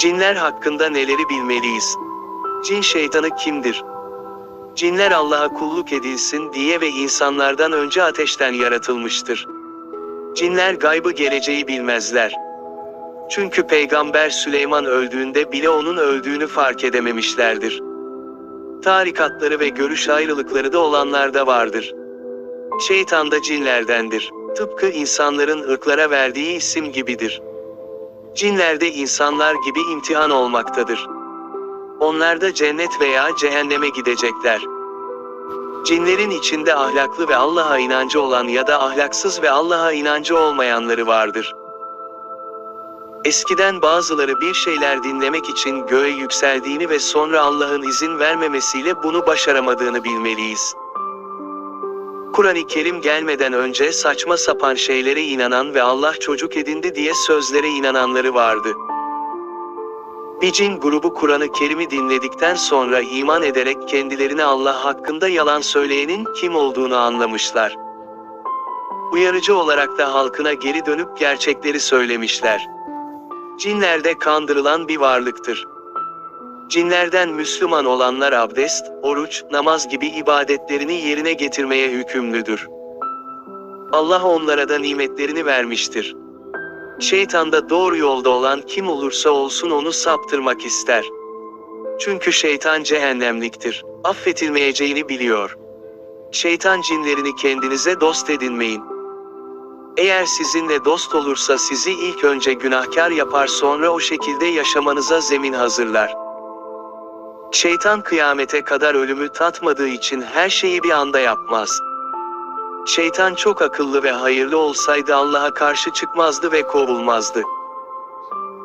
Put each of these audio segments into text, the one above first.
Cinler hakkında neleri bilmeliyiz? Cin şeytanı kimdir? Cinler Allah'a kulluk edilsin diye ve insanlardan önce ateşten yaratılmıştır. Cinler gaybı geleceği bilmezler. Çünkü peygamber Süleyman öldüğünde bile onun öldüğünü fark edememişlerdir. Tarikatları ve görüş ayrılıkları da olanlarda vardır. Şeytan da cinlerdendir. Tıpkı insanların ırklara verdiği isim gibidir. Cinler de insanlar gibi imtihan olmaktadır. Onlar da cennet veya cehenneme gidecekler. Cinlerin içinde ahlaklı ve Allah'a inancı olan ya da ahlaksız ve Allah'a inancı olmayanları vardır. Eskiden bazıları bir şeyler dinlemek için göğe yükseldiğini ve sonra Allah'ın izin vermemesiyle bunu başaramadığını bilmeliyiz. Kur'an-ı Kerim gelmeden önce saçma sapan şeylere inanan ve Allah çocuk edindi diye sözlere inananları vardı. Bir cin grubu Kur'an-ı Kerim'i dinledikten sonra iman ederek kendilerine Allah hakkında yalan söyleyenin kim olduğunu anlamışlar. Uyarıcı olarak da halkına geri dönüp gerçekleri söylemişler. Cinler de kandırılan bir varlıktır. Cinlerden Müslüman olanlar abdest, oruç, namaz gibi ibadetlerini yerine getirmeye hükümlüdür. Allah onlara da nimetlerini vermiştir. Şeytan da doğru yolda olan kim olursa olsun onu saptırmak ister. Çünkü şeytan cehennemliktir. Affetilmeyeceğini biliyor. Şeytan cinlerini kendinize dost edinmeyin. Eğer sizinle dost olursa sizi ilk önce günahkar yapar sonra o şekilde yaşamanıza zemin hazırlar. Şeytan kıyamete kadar ölümü tatmadığı için her şeyi bir anda yapmaz. Şeytan çok akıllı ve hayırlı olsaydı Allah'a karşı çıkmazdı ve kovulmazdı.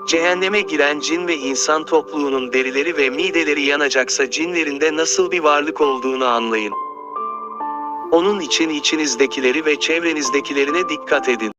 Cehenneme giren cin ve insan topluluğunun derileri ve mideleri yanacaksa cinlerinde nasıl bir varlık olduğunu anlayın. Onun için içinizdekileri ve çevrenizdekilerine dikkat edin.